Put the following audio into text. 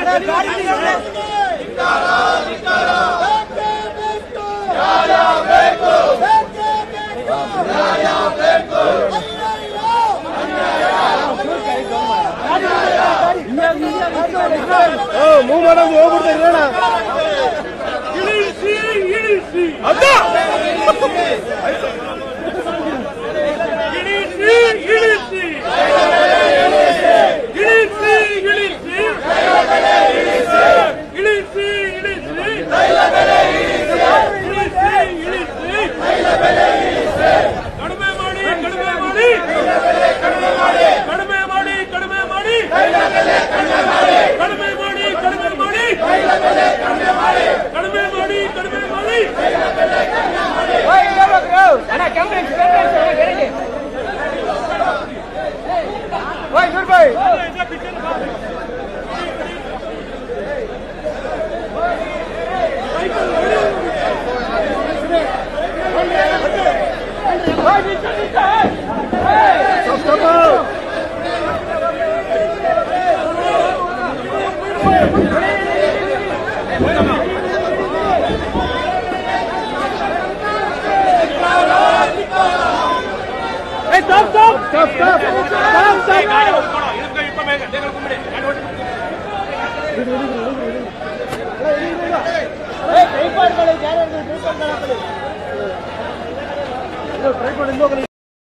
Nicaragua, Nicaragua. Move ಮಾಡೋದು ಹೋಗ್ಬಿಡ್ತಾರೆ ಇರೋಣ. ಇಳಿಸಿ. ಟ್ರೈ ಮಾಡಿ